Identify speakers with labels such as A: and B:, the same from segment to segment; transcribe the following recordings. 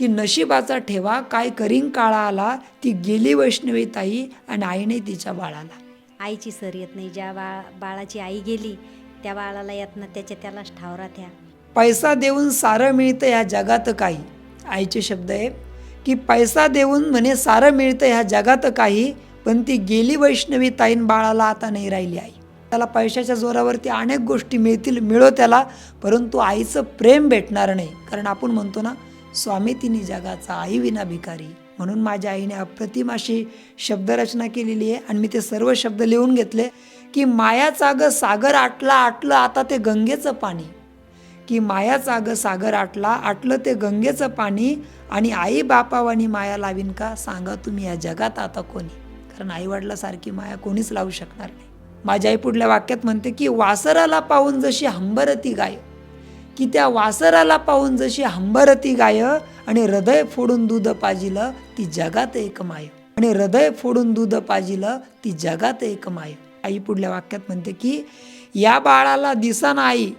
A: की नशिबाचा ठेवा काय करीन काळा आला ती गेली वैष्णवी ताई आणि आईने तिच्या बाळाला.
B: आईची सर येत नाही. ज्या बाळ बाळाची आई गेली त्या बाळाला येत ना त्याच्या त्यालाच ठाव राहत्या
A: पैसा देऊन सारं मिळतं ह्या जगात काही. आईचे शब्द आहे की पैसा देऊन म्हणे सारं मिळतं ह्या जगात काही पण ती गेली वैष्णवी ताईन बाळाला आता नाही राहिली आई. त्याला पैशाच्या जोरावरती अनेक गोष्टी मिळतील मिळो त्याला परंतु आईचं प्रेम भेटणार नाही. कारण आपण म्हणतो ना स्वामी तिन्ही जगाचा आई विना भिकारी म्हणून माझ्या आईने अप्रतिम अशी शब्दरचना केलेली आहे आणि मी ते सर्व शब्द लिहून घेतले की मायाचा ग सागर आटला आटलं आता ते गंगेचं पाणी. की मायाचा ग सागर आटला आटलं ते गंगेचं पाणी आणि आई बापावानी माया लावीन का? सांगा तुम्ही या जगात आता कोणी? कारण आई वडिलासारखी माया कोणीच लावू शकणार नाही. माझ्या आई पुढल्या वाक्यात म्हणते की वासराला पाहून जशी हंबरती गाय. की त्या वासराला पाहून जशी हंबरती गाय आणि हृदय फोडून दूध पाजिलं ती जगात एक माय. आणि हृदय फोडून दूध पाजिलं ती जगात एक माय. आई पुढल्या वाक्यात म्हणते की या बाळाला दिसाना आई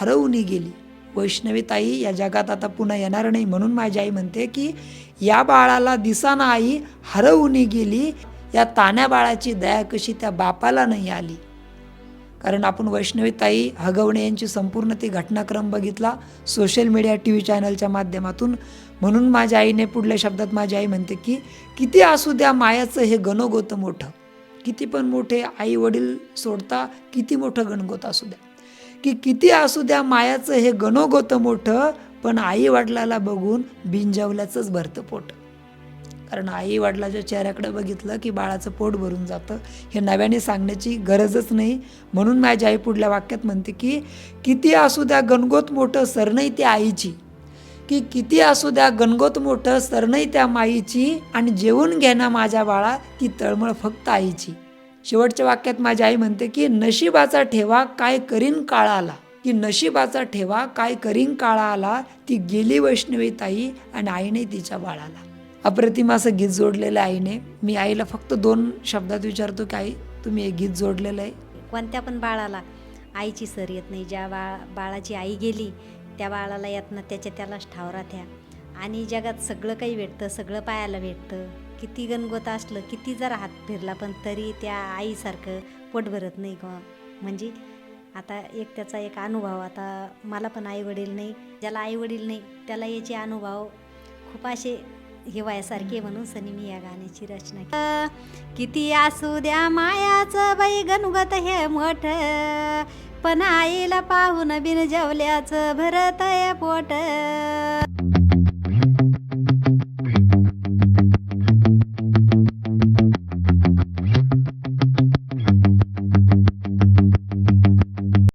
A: हरवून गेली. वैष्णवी ताई या जगात आता पुन्हा येणार नाही म्हणून माझी आई म्हणते की या बाळाला दिसाना आई हरवून गेली. या तान्या बाळाची दया कशी त्या बापाला नाही आली. कारण आपण वैष्णवीताई हगवणे यांची संपूर्ण ती घटनाक्रम बघितला सोशल मीडिया टी व्ही चॅनलच्या माध्यमातून. म्हणून माझ्या आईने पुढल्या शब्दात माझी आई म्हणते की किती असू द्या मायाचं हे गणगोत मोठं. किती पण मोठे आई वडील सोडता किती मोठं गणगोत असू द्या. की किती असू द्या मायाचं हे गणोगोत मोठं पण आई वडिलाला बघून बिंजवल्याचंच भरतं पोट. कारण आई वडिलाच्या चेहऱ्याकडे बघितलं की बाळाचं पोट भरून जातं. हे नव्याने सांगण्याची गरजच नाही. म्हणून माझी आई पुढल्या वाक्यात म्हणते की किती असू द्या गणगोत मोठं सरनई त्या आईची. की किती असू द्या गणगोत मोठं सरनई त्या माईची आणि जेवून घेणं माझ्या बाळा ती तळमळ फक्त आईची. शेवटच्या वाक्यात माझी आई म्हणते की नशिबाचा ठेवा काय करीन काळा आला की नशिबाचा ठेवा काय करीन काळा आला ती गेली वैष्णवी ताई आणि आईने तिच्या बाळाला. अप्रतिम असं गीत जोडलेलं आईने. मी आईला फक्त दोन शब्दात विचारतो की आई तुम्ही हे गीत जोडलेलं आहे?
B: कोणत्या पण बाळाला आईची सर येत नाही. ज्या बाळ बाळाची आई गेली त्या बाळाला येत ना त्याच्या त्यालाच ठावरा त्या. आणि जगात सगळं काही भेटतं सगळं पायाला भेटतं. किती गणगोत असलं किती जर हात फिरला पण तरी त्या आईसारखं पोट भरत नाही ग. म्हणजे आता एक त्याचा एक अनुभव आता मला पण आई वडील नाही ज्याला आई वडील नाही त्याला याचे अनुभव खूप असे हिवायासारखे म्हणून सनी मी या गाण्याची रचना केली. किती असू द्या मायाचं बाई गणगत हे मोठ पण आईला पाहून बिन जेवल्याचं भरत पोट